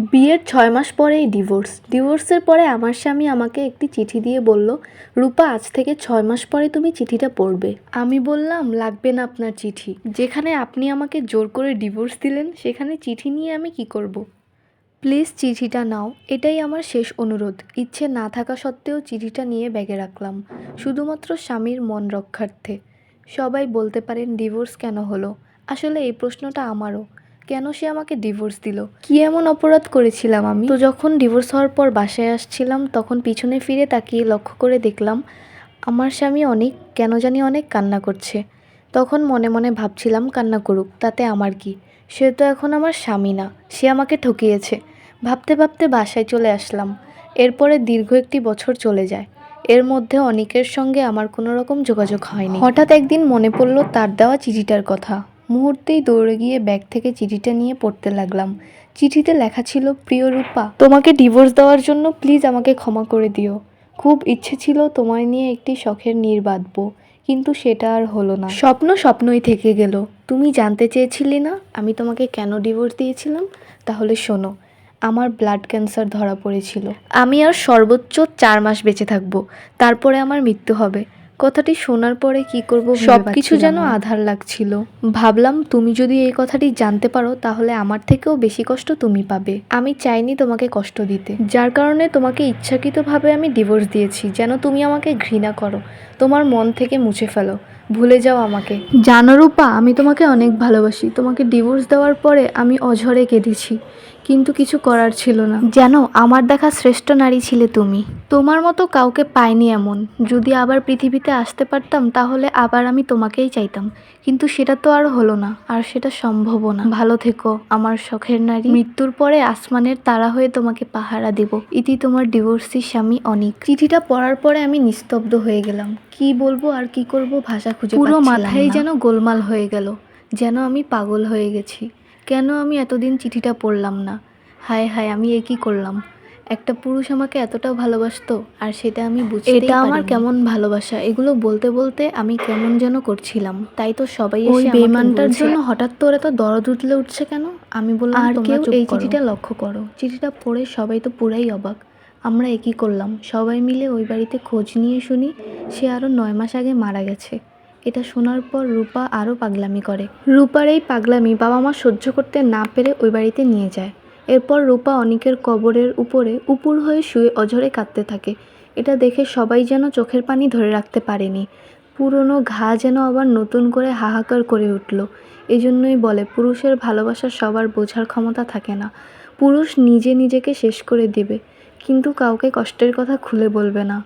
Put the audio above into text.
বিয়ের ছয় মাস পরেই ডিভোর্স ডিভোর্সের পরে আমার স্বামী আমাকে একটি চিঠি দিয়ে বলল, রূপা, আজ থেকে ছয় মাস পরে তুমি চিঠিটা পড়বে। আমি বললাম, লাগবে না আপনার চিঠি। যেখানে আপনি আমাকে জোর করে ডিভোর্স দিলেন, সেখানে চিঠি নিয়ে আমি কি করব। প্লিজ চিঠিটা নাও। এটাই আমার শেষ অনুরোধ। ইচ্ছে না থাকা সত্ত্বেও চিঠিটা নিয়ে ব্যাগে রাখলাম, শুধুমাত্র স্বামীর মন রক্ষার্থে। সবাই বলতে পারেন ডিভোর্স কেন হলো? আসলে এই প্রশ্নটা আমারও। কেন সে আমাকে ডিভোর্স দিল? কি এমন অপরাধ করেছিলাম আমি? তো যখন ডিভোর্স হওয়ার পর বাসায় আসছিলাম, তখন পিছনে ফিরে তাকিয়ে লক্ষ্য করে দেখলাম, আমার স্বামী অনেক, কেন জানি অনেক কান্না করছে। তখন মনে মনে ভাবছিলাম, কান্না করুক, তাতে আমার কি? সে তো এখন আমার স্বামী না, সে আমাকে ঠকিয়েছে। ভাবতে ভাবতে বাসায় চলে আসলাম। এরপরে দীর্ঘ একটি বছর চলে যায়। এর মধ্যে অনেকের সঙ্গে আমার কোনো রকম যোগাযোগ হয়নি। হঠাৎ একদিন মনে পড়ল, তার দেওয়া চিঠিটার কথা। মুহূর্তেই দৌড়ে গিয়ে ব্যাগ থেকে চিঠিটা নিয়ে পড়তে লাগলাম। চিঠিতে লেখা ছিল, প্রিয় রূপা, তোমাকে ডিভোর্স দেওয়ার জন্য প্লিজ আমাকে ক্ষমা করে দিও। খুব ইচ্ছে ছিল তোমায় নিয়ে একটি শখের নীর কিন্তু সেটা আর হলো না। স্বপ্ন স্বপ্নই থেকে গেল। তুমি জানতে চেয়েছিলে না আমি তোমাকে কেন ডিভোর্স দিয়েছিলাম? তাহলে শোনো, আমার ব্লাড ক্যান্সার ধরা পড়েছিল। আমি আর সর্বোচ্চ চার মাস বেঁচে থাকব। তারপরে আমার মৃত্যু হবে। কথাটি শোনার পরে কি করব সব কিছু যেন আধার লাগছিল। ভাবলাম তুমি যদি এই কথাটি জানতে পারো তাহলে আমার থেকেও বেশি কষ্ট তুমি পাবে। আমি চাইনি তোমাকে কষ্ট দিতে। যার কারণে তোমাকে ইচ্ছাকৃতভাবে আমি ডিভোর্স দিয়েছি। যেন তুমি আমাকে ঘৃণা করো। তোমার মন থেকে মুছে ফেলো। ভুলে যাও আমাকে। জানো রূপা আমি তোমাকে অনেক ভালোবাসি। তোমাকে ডিভোর্স দেওয়ার পরে আমি অঝরে কেঁদেছি কিন্তু কিছু করার ছিল না। যেন আমার দেখা শ্রেষ্ঠ নারী ছিলে তুমি। তোমার মতো কাউকে পাইনি এমন। যদি আবার পৃথিবীতে আসতে পারতাম তাহলে আবার আমি তোমাকেই চাইতাম। কিন্তু সেটা তো আর হলো না আর সেটা সম্ভবও না। ভালো থেকো আমার শখের নারী। মৃত্যুর পরে আসমানের তারা হয়ে তোমাকে পাহারা দেব। ইতি তোমার ডিভোর্সি স্বামী অনিক। চিঠিটা পড়ার পরে আমি নিস্তব্ধ হয়ে গেলাম। কি বলব আর কি করব ভাষা খুঁজে পুরো মাথায় যেন গোলমাল হয়ে গেল যেন আমি পাগল হয়ে গেছি। কেন আমি এতদিন চিঠিটা পড়লাম না? হায় হায় আমি এ কি করলাম? একটা পুরুষ আমাকে এতটা ভালোবাসতো আর সেটা আমি বুঝতে এটা আমার কেমন ভালোবাসা? এগুলো বলতে বলতে আমি কেমন যেন করছিলাম। তাই তো সবাই ওই বেমানটার জন্য হঠাৎ তোর এত দরদ উঠলে উঠছে কেন? আমি বললাম আর কেউ এই চিঠিটা লক্ষ্য করো। চিঠিটা পড়ে সবাই তো পুরাই অবাক। আমরা একই করলাম? সবাই মিলে ওই বাড়িতে খোঁজ নিয়ে শুনি সে আরও নয় মাস আগে মারা গেছে। এটা শোনার পর রূপা আরও পাগলামি করে। রূপার এই পাগলামি বাবা মা সহ্য করতে না পেরে ওই বাড়িতে নিয়ে যায়। এরপর রূপা অনিকের কবরের উপরে উপুর হয়ে শুয়ে অঝরে কাঁদতে থাকে। এটা দেখে সবাই যেন চোখের পানি ধরে রাখতে পারেনি। পুরনো ঘা যেন আবার নতুন করে হাহাকার করে উঠল। এই জন্যই বলে, পুরুষের ভালোবাসা সবার বোঝার ক্ষমতা থাকে না। পুরুষ নিজে নিজেকে শেষ করে দেবে, কিন্তু কাউকে কষ্টের কথা খুলে বলবে না।